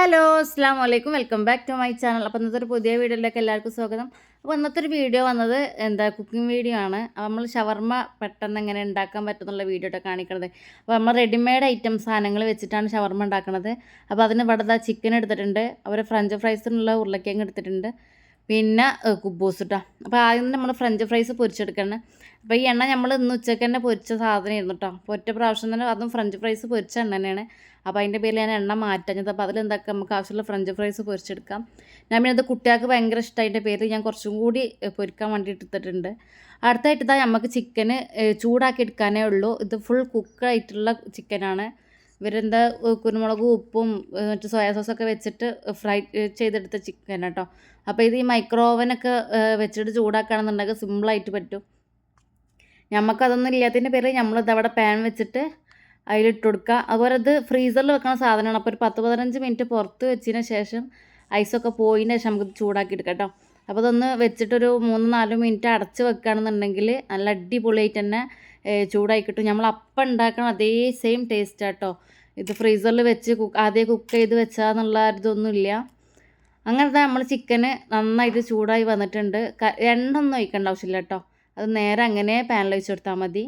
Hello അസ്സാം വലൈക്കും welcome back to my channel. അപ്പോൾ ഇന്നത്തെ ഒരു പുതിയ വീഡിയോയിലേക്ക് എല്ലാവർക്കും സ്വാഗതം. അപ്പോൾ ഇന്നത്തെ ഒരു വീഡിയോ വന്നത് എന്താ കുക്കിംഗ് വീഡിയോ ആണ്. അപ്പോൾ നമ്മൾ ഷവർമ്മ പെട്ടെന്ന് എങ്ങനെ ഉണ്ടാക്കാൻ പറ്റുന്നുള്ള വീഡിയോ ഒക്കെ കാണിക്കുന്നത് അപ്പോൾ നമ്മൾ റെഡിമെയ്ഡ് ഐറ്റം സാധനങ്ങൾ വെച്ചിട്ടാണ് ഷവർമ്മ ഉണ്ടാക്കുന്നത് അപ്പോൾ അതിന് ഇവിടെ ചിക്കൻ എടുത്തിട്ടുണ്ട്. അവർ ഫ്രഞ്ച് ഫ്രൈസിനുള്ള ഉരുളക്കിഴങ്ങ് എടുത്തിട്ടുണ്ട്. പിന്നെ കുബൂസ് കേട്ടോ അപ്പോൾ ആദ്യം നമ്മൾ ഫ്രഞ്ച് ഫ്രൈസ് പൊരിച്ചെടുക്കണം. അപ്പോൾ ഈ എണ്ണ നമ്മൾ ഇന്ന് ഉച്ചയ്ക്ക് തന്നെ പൊരിച്ച സാധനമായിരുന്നു കേട്ടോ അപ്പോൾ ഒറ്റ പ്രാവശ്യം തന്നെ അതും ഫ്രഞ്ച് ഫ്രൈസ് പൊരിച്ച എണ്ണ തന്നെയാണ് അപ്പോൾ അതിന്റെ പേരിൽ ഞാൻ എണ്ണ മാറ്റഞ്ഞത്. അപ്പോൾ അതിലെന്തൊക്കെ? നമുക്ക് ആവശ്യമുള്ള ഫ്രഞ്ച് ഫ്രൈസ് പൊരിച്ചെടുക്കാം. ഞാൻ പിന്നെ അത് കുട്ടികൾക്ക് ഭയങ്കര ഇഷ്ടമായതിന്റെ പേരിൽ ഞാൻ കുറച്ചും കൂടി പൊരിക്കാൻ വേണ്ടിയിട്ട് എടുത്തിട്ടുണ്ട്. അടുത്തായിട്ട് ഇതാ നമുക്ക് ചിക്കന് ചൂടാക്കി എടുക്കാനേ ഉള്ളൂ. ഇത് ഫുൾ കുക്കായിട്ടുള്ള ചിക്കനാണ് ഇവരെന്താ കുരുമുളകും ഉപ്പും മറ്റു സോയാ സോസൊക്കെ വെച്ചിട്ട് ഫ്രൈ ചെയ്തെടുത്ത ചിക്കൻ കേട്ടോ. അപ്പോൾ ഇത് ഈ മൈക്രോ ഓവനൊക്കെ വെച്ചിട്ട് ചൂടാക്കുകയാണെന്നുണ്ടെങ്കിൽ സിമ്പിളായിട്ട് പറ്റും. നമുക്കതൊന്നും ഇല്ലാത്തതിന്റെ പേരിൽ നമ്മളിത് അവിടെ പാൻ വെച്ചിട്ട് അതിലിട്ട് കൊടുക്കുക. അതുപോലെ ഇത് ഫ്രീസറിൽ വെക്കുന്ന സാധനമാണ്. അപ്പോൾ ഒരു പത്ത് പതിനഞ്ച് മിനിറ്റ് പുറത്ത് വെച്ചതിന് ശേഷം ഐസൊക്കെ പോയതിന് ശേഷം നമുക്ക് ചൂടാക്കി എടുക്കാം കേട്ടോ. അപ്പോൾ അതൊന്ന് വെച്ചിട്ടൊരു മൂന്ന് നാല് മിനിറ്റ് അടച്ച് വെക്കുകയാണെന്നുണ്ടെങ്കിൽ നല്ല അടിപൊളിയായിട്ട് തന്നെ ചൂടായി കിട്ടും. നമ്മൾ അപ്പം ഉണ്ടാക്കണം അതേ സെയിം ടേസ്റ്റ് കേട്ടോ ഇത് ഫ്രീസറിൽ വെച്ച് കുക്ക് ആദ്യം കുക്ക് ചെയ്ത് വെച്ചാന്നുള്ള ഇതൊന്നുമില്ല അങ്ങനത്തെ നമ്മൾ ചിക്കന് നന്നായിട്ട് ചൂടായി വന്നിട്ടുണ്ട്. ക- എണ്ണ ഒഴിക്കേണ്ട ആവശ്യമില്ല കേട്ടോ അത് നേരെ അങ്ങനെ പാനിൽ വെച്ച് കൊടുത്താൽ മതി.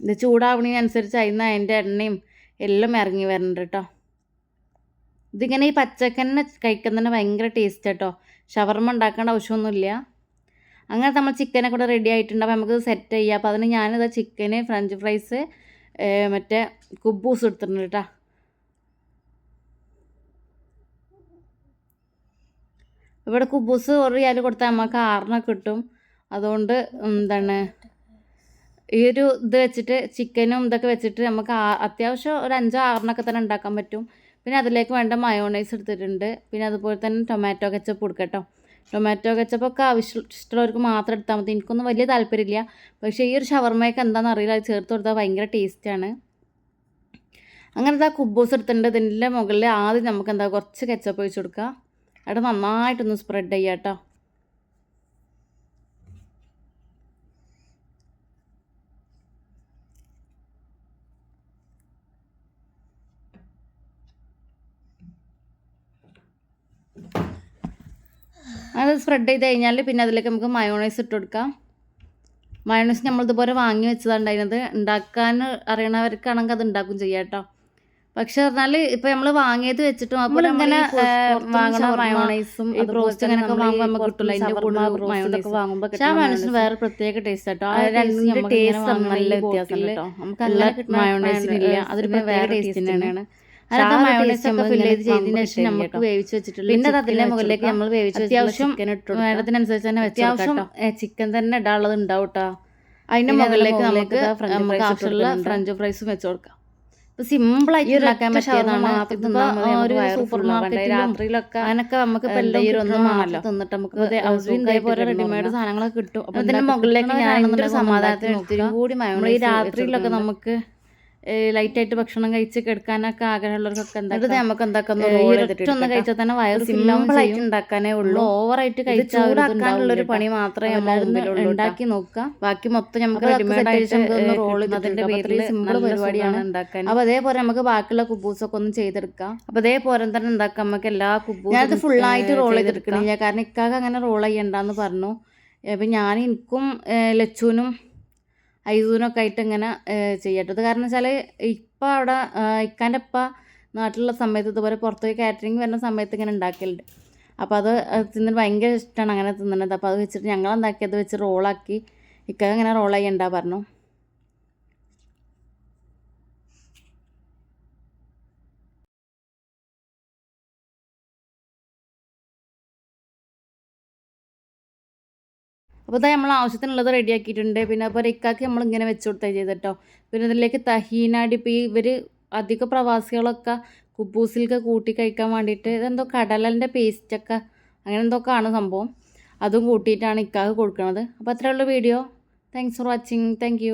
ഇത് ചൂടാവണതിനനുസരിച്ച് അതിന് അതിന്റെ എണ്ണയും എല്ലാം ഇറങ്ങി വരുന്നുണ്ട് കേട്ടോ ഇതിങ്ങനെ ഈ പച്ചക്കന്നെ കഴിക്കുന്നതിന് ഭയങ്കര ടേസ്റ്റ് കേട്ടോ ഷവർമ്മ ഉണ്ടാക്കേണ്ട ആവശ്യമൊന്നുമില്ല. അങ്ങനെ നമ്മൾ ചിക്കനെ കൂടെ റെഡി ആയിട്ടുണ്ട്. അപ്പോൾ നമുക്ക് സെറ്റ് ചെയ്യാം. അപ്പോൾ അതിന് ഞാനിത് ചിക്കന് ഫ്രഞ്ച് ഫ്രൈസ് മറ്റേ കുബൂസ് എടുത്തിട്ടുണ്ട് കേട്ടോ. ഇവിടെ കുബൂസ് ഒരു റിയാൽ കൊടുത്താൽ നമുക്ക് ആറിനൊക്കെ കിട്ടും. അതുകൊണ്ട് എന്താണ് ഈ ഒരു ഇത് വെച്ചിട്ട് ചിക്കനും ഇതൊക്കെ വെച്ചിട്ട് നമുക്ക് അത്യാവശ്യം ഒരു അഞ്ചോ ആറിനൊക്കെ തന്നെ ഉണ്ടാക്കാൻ പറ്റും. പിന്നെ അതിലേക്ക് വേണ്ട മയോണൈസ് എടുത്തിട്ടുണ്ട്. പിന്നെ അതുപോലെ തന്നെ ടൊമാറ്റോ കെച്ചപ്പ് കൊടുക്കട്ടോ ടൊമാറ്റോ കെച്ചപ്പൊക്കെ ആവശ്യം ഇഷ്ടമുള്ളവർക്ക് മാത്രം എടുത്താൽ മതി. എനിക്കൊന്നും വലിയ താല്പര്യമില്ല. പക്ഷേ ഈ ഒരു ഷവർമ്മയൊക്കെ എന്താണെന്ന് അറിയില്ല. അത് ചേർത്ത് കൊടുത്താൽ ഭയങ്കര ടേസ്റ്റാണ് അങ്ങനത്തെ ആ കുബൂസ് എടുത്തിട്ടുണ്ട്. ഇതിന്റെ മുകളിൽ ആദ്യം നമുക്ക് എന്താ കുറച്ച് കെച്ചപ്പ് ഒഴിച്ച് കൊടുക്കുക. അവിടെ നന്നായിട്ടൊന്ന് സ്പ്രെഡ് ചെയ്യാം കേട്ടോ. അത് സ്പ്രെഡ് ചെയ്ത് കഴിഞ്ഞാൽ പിന്നെ അതിലേക്ക് നമുക്ക് മയോണൈസ് ഇട്ട് കൊടുക്കാം. മയോണൈസ് നമ്മളിതുപോലെ വാങ്ങി വെച്ചതുണ്ടായിരുന്നത്. ഉണ്ടാക്കാൻ അറിയണവർക്കാണെങ്കിൽ അത് ഉണ്ടാക്കും ചെയ്യാം കേട്ടോ. പക്ഷെ പറഞ്ഞാൽ ഇപ്പൊ നമ്മൾ വാങ്ങിയത് വെച്ചിട്ടും അപ്പോൾ ഇങ്ങനെ വാങ്ങണ മയോണൈസും അങ്ങനെയൊക്കെ വാങ്ങുമ്പോൾ നമുക്ക് കിട്ടില്ല അതിന്റെ കൂടെ മയോണൈസ് വാങ്ങുമ്പോൾ പക്ഷെ ആ മയോണൈസിന് വേറെ പ്രത്യേക ടേസ്റ്റ് കേട്ടോ ആ രണ്ട് ടേസ്റ്റ് നല്ല വ്യത്യാസം കേട്ടോ നമുക്ക് മയോണൈസിനില്ല അതൊരു വേറെ ടേസ്റ്റ് തന്നെയാണ്. അതൊക്കെ മയോണൈസ് ഒക്കെ ഫില്ല് ചെയ്ത് ചെയ്തതിന് ശേഷം നമുക്ക് വേവിച്ച് വെച്ചിട്ടുള്ള പിന്നെ മുകളിലേക്ക് നമ്മൾ വേവിച്ച് അത്യാവശ്യം വേണ്ടതിനനുസരിച്ച് തന്നെ അത്യാവശ്യം ചിക്കൻ തന്നെ ഇടാനുള്ളത് ഉണ്ടാവും കേട്ടോ അതിന്റെ മുകളിലേക്ക് നമുക്ക് നമുക്ക് ആവശ്യമുള്ള ഫ്രഞ്ച് ഫ്രൈസും വെച്ച് കൊടുക്കാം. സിമ്പിൾ ആയിട്ട് ഉണ്ടാക്കാൻ പറ്റിയതാണ് ഇതിപ്പോ ഒരു സൂപ്പർ രാത്രിയിലൊക്കെ നമുക്ക് ഒന്നും തിന്നിട്ട് നമുക്ക് ഇതേപോലെ റെഡിമെയ്ഡ് സാധനങ്ങളൊക്കെ കിട്ടും. അപ്പൊ ഇതിന്റെ മുകളിലേക്ക് ഞാൻ സമാധാനത്തിന് ഒത്തിരി കൂടി ഈ രാത്രിയിലൊക്കെ നമുക്ക് ലൈറ്റ് ആയിട്ട് ഭക്ഷണം കഴിച്ച് കിടക്കാനൊക്കെ ആഗ്രഹമുള്ളവർക്കൊക്കെ എന്താ നമുക്ക് എന്താക്കുന്നു ഒന്ന് കഴിച്ചാൽ തന്നെ വയറ് സിമ്പിളായിട്ട് ഉണ്ടാക്കാനേ ഉള്ളൂ. ഓവറായിട്ട് കഴിച്ചാൽ ഒരു പണി മാത്രമേ ഉണ്ടാക്കി നോക്കുക. ബാക്കി മൊത്തം നമുക്ക് റെഡിമെയ്ഡ് പേരിൽ സിമ്പിൾ പരിപാടിയാണ് ഉണ്ടാക്കാൻ അപ്പൊ അതേപോലെ നമുക്ക് ബാക്കിയുള്ള കുബൂസൊക്കെ ഒന്ന് ചെയ്തെടുക്കാം. അപ്പൊ അതേപോലെ തന്നെ ഉണ്ടാക്കാം. നമുക്ക് എല്ലാ കുബൂസും ഞാനത് ഫുള്ളായിട്ട് റോൾ ചെയ്തെടുക്കണില്ല കാരണം ഇക്കാക്ക് അങ്ങനെ റോൾ ചെയ്യണ്ടെന്ന് പറഞ്ഞു. അപ്പം ഞാൻ എനിക്കും ലച്ചുവിനും ഐസൂനൊക്കെ ആയിട്ട് ഇങ്ങനെ ചെയ്യട്ടത് കാരണം വെച്ചാൽ ഇപ്പം അവിടെ ഇക്കാന്റെ ഇപ്പ നാട്ടിലുള്ള സമയത്ത് ഇതുപോലെ പുറത്തേക്ക് കാറ്ററിങ് വരുന്ന സമയത്ത് ഇങ്ങനെ ഉണ്ടാക്കലുണ്ട് അപ്പോൾ അത് തിന്നിട്ട് ഭയങ്കര ഇഷ്ടമാണ് അങ്ങനെ തിന്നുന്നത് അപ്പോൾ അത് വെച്ചിട്ട് ഞങ്ങൾ എന്താക്കി അത് വെച്ച് റോളാക്കി. ഇക്ക അങ്ങനെ റോൾ ചെയ്യണ്ട പറഞ്ഞു? അപ്പോൾ ഇതാ നമ്മൾ ആവശ്യത്തിനുള്ളത് റെഡിയാക്കിയിട്ടുണ്ട് പിന്നെ അപ്പോൾ ഇക്കാക്ക് നമ്മൾ ഇങ്ങനെ വെച്ച് കൊടുത്താൽ ചെയ്തിട്ടോ. പിന്നെ ഇതിലേക്ക് തഹീനാടി ഇപ്പോൾ ഇവർ അധിക പ്രവാസികളൊക്കെ കുബൂസിലൊക്കെ കൂട്ടി കഴിക്കാൻ വേണ്ടിയിട്ട് ഇതെന്തോ കടലന്റെ പേസ്റ്റൊക്കെ അങ്ങനെ എന്തൊക്കെ ആണ് സംഭവം. അതും കൂട്ടിയിട്ടാണ് ഇക്കാക്ക് കൊടുക്കുന്നത് അപ്പോൾ അത്രയുള്ള video thanks for watching thank